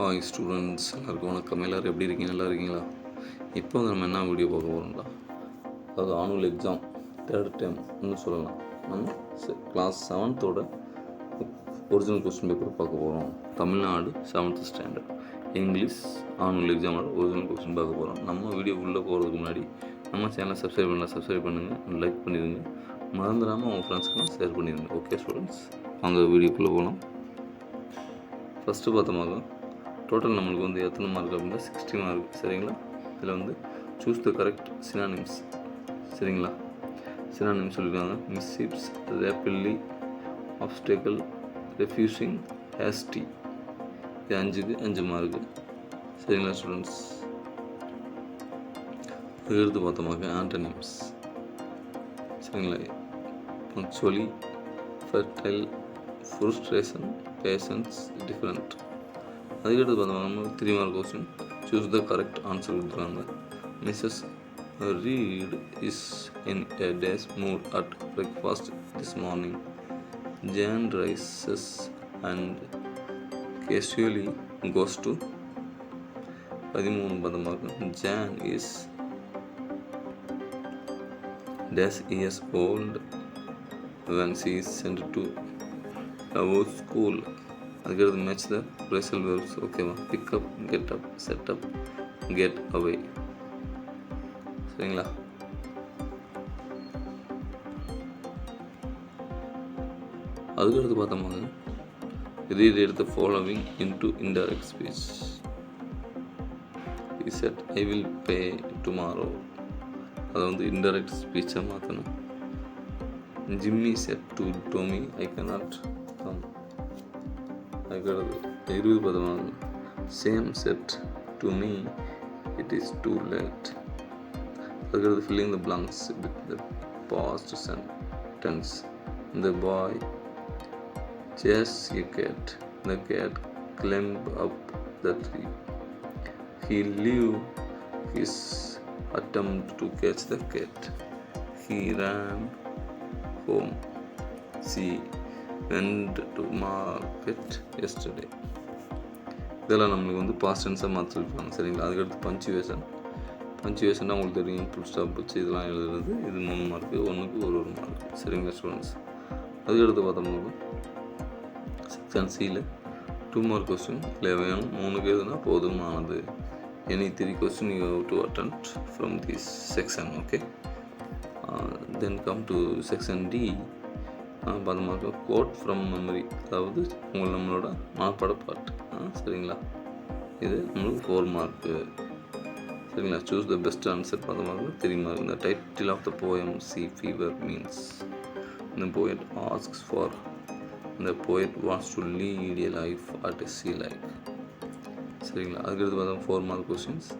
Hi students எல்லாருக்கும் வணக்கம். எல்லோரும் எப்படி இருக்கீங்க? நல்லா இருக்கீங்களா? இப்போ வந்து நம்ம என்ன வீடியோ பார்க்க போகிறோம்டா அதாவது ஆனுவல் எக்ஸாம் தேர்ட் டைம்னு சொல்லலாம். நம்ம கிளாஸ் செவன்த்தோட ஒரிஜினல் கொஸ்டின் பேப்பர் பார்க்க போகிறோம் Tamil Nadu seventh standard English annual எக்ஸாமோட original question பார்க்க போகிறோம் நம்ம வீடியோ உள்ளே போகிறதுக்கு முன்னாடி நம்ம சேனலை சப்ஸ்கிரைப் பண்ணலாம் சப்ஸ்கிரைப் பண்ணுங்கள் லைக் பண்ணிடுங்க. மறந்துடாமல் உங்கள் ஃப்ரெண்ட்ஸ்க்கெலாம் ஷேர் பண்ணிடுங்க. ஓகே ஸ்டூடெண்ட்ஸ் அங்கே வீடியோக்குள்ளே போகலாம் ஃபஸ்ட்டு பார்த்தோமாக்கா டோட்டல் நம்மளுக்கு வந்து எத்தனை மார்க் அப்படின்னா சிக்ஸ்டி மார்க் சரிங்களா? இதில் வந்து சூஸ் த கரெக்ட் சினானிம்ஸ் சரிங்களா? சினானிம்ஸ் சொல்லியிருக்காங்க mishaps rapidly obstacle refusing hasty இது அஞ்சுக்கு அஞ்சு மார்க்கு சரிங்களா ஸ்டூடெண்ட்ஸ் எடுத்து பார்த்தோமாக்க ஆண்டனிம்ஸ் சரிங்களா? Punctually fertile frustration patience different அதுக்கடுத்து பார்த்தோம்னா நம்ம three mark question choose the correct answer கொடுத்துருக்காங்க Mrs Reed is in a days mood at breakfast this morning Jane rises and casually goes to பதிமூணு பதமாக John is days years old when she is sent to our school. அதுக்கடுத்து match the phrasal verbs ஓகேவா pick up get up set up get away சரிங்களா? அதுக்கடுத்து பார்த்தோம்னா read எடுத்த following into indirect speech Z said I will pay tomorrow அதை வந்து indirect ஸ்பீச்சாக மாற்றணும் Jimmy said to Tommy I cannot come அதுக்கடுத்து இருபது பதமாக same said to me it is too late அதுக்கடுத்து filling the blanks with the past sentence இந்த boy chase a cat the cat climb up the tree he leave his attempt to catch the cat. He ran home. She went to market yesterday இதெல்லாம் நம்மளுக்கு வந்து past டென்ஸாக மாற்றிருப்பாங்க சரிங்களா? அதுக்கடுத்து punctuation தான் உங்களுக்கு தெரியும் full stop வச்சு இதெல்லாம் எழுதுறது. இது மூணு மார்க்கு ஒன்றுக்கு ஒரு ஒரு மார்க் சரிங்களா ஸ்டூடெண்ட்ஸ் அதுக்கடுத்து பார்த்தோம்னா செக்ஷன் சியில் டூ மார்க் கொஸ்டின் லெவன் மூணுக்கு எதுனா போதுமானது. Any three question you have to attend from this section okay then come to section D பதமாக கோட் ஃப்ரம் மெமரி அதாவது உங்கள் நம்மளோட மனப்பாட பாட்டு சரிங்களா? இது நம்மளுக்கு ஃபோர் மார்க்கு சரிங்களா? சூஸ் த பெஸ்ட் ஆன்சர் பதமாக தெரியுமா? இந்த title of the poem sea fever means இந்த போயட் ஆஸ்க்ஸ் ஃபார் இந்த poet wants to lead a life at a sea life சரிங்களா? அதுக்கடுத்து பார்த்தா ஃபோர் மார்க் கொஸ்டின்ஸ்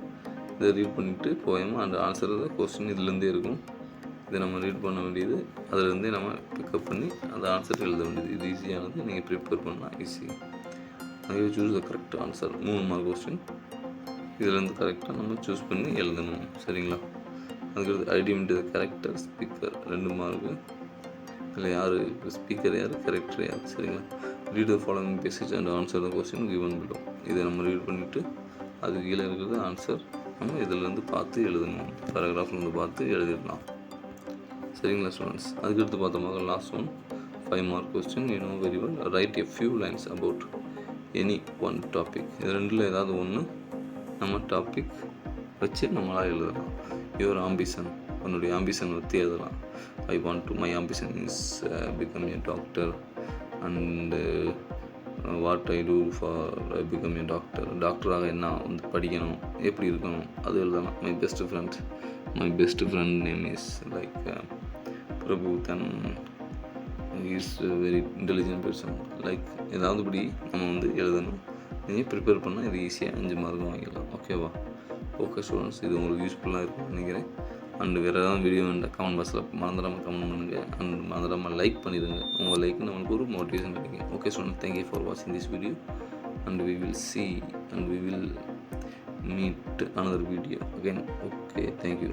இதை ரீட் பண்ணிவிட்டு போயம் அண்ட் ஆன்சர் கொஸ்டின் இதுலேருந்தே இருக்கும். இதை நம்ம ரீட் பண்ண வேண்டியது. அதிலேருந்தே நம்ம பிக்கப் பண்ணி அந்த ஆன்சர் எழுத வேண்டியது. இது ஈஸியானது நீங்கள் ப்ரிப்பேர் பண்ணலாம் ஈஸி அதே சூஸ் த கரெக்ட் ஆன்சர் மூணு மார்க் கொஸ்டின் இதுலேருந்து கரெக்டாக நம்ம சூஸ் பண்ணி எழுதணும். சரிங்களா? அதுக்கடுத்து ஐடிமெண்ட் கேரக்டர் ஸ்பீக்கர் ரெண்டு மார்க்கு இல்லை யார்? ஸ்பீக்கர் யார்? கேரக்டர் யார்? சரிங்களா? Read following passage and answer the question given below இதை நம்ம ரீட் பண்ணிவிட்டு அது கீழே இருக்கிறது ஆன்சர் நம்ம இதிலேருந்து பார்த்து எழுதணும். பேராகிராஃப்லேருந்து பார்த்து எழுதிடலாம். சரிங்களா ஸ்டூடெண்ட்ஸ் அதுக்கடுத்து பார்த்தோமாக last one five mark question you know very well write a few lines about any one topic இது ரெண்டில் ஏதாவது ஒன்று நம்ம டாபிக் வச்சு நம்மளால் எழுதலாம். யுவர் ஆம்பிஷன் உன்னுடைய ஆம்பிஷன் பற்றி எழுதலாம். I want to my ambition is become a doctor and what I do for become a doctor டாக்டராக என்ன வந்து படிக்கணும். எப்படி இருக்கணும்? அது எழுதலாம். My best friend my best friend name is like Prabhu than is very intelligent person like ஏதாவது இப்படி நம்ம வந்து எழுதணும். நீங்கள் ப்ரிப்பேர் பண்ணால் இது ஈஸியாக அஞ்சு மார்க் வாங்கிடலாம். ஓகேவா ஓகே ஸ்டூடெண்ட்ஸ் இது உங்களுக்கு யூஸ்ஃபுல்லாக இருக்கும்னு நினைக்கிறேன். அண்ட் வேறு ஏதாவது வீடியோ வேண்டாம் கமெண்ட் பாக்ஸில் மறந்துடாமல் கமெண்ட் பண்ணுங்கள் அண்ட் மறந்துடாமல் லைக் பண்ணிடுங்க. உங்கள் லைக் நம்மளுக்கு ஒரு மோட்டிவேஷன் கிடைக்கும். Okay student thank you for வாட்சிங் this video and we will see and we will meet another video again okay thank you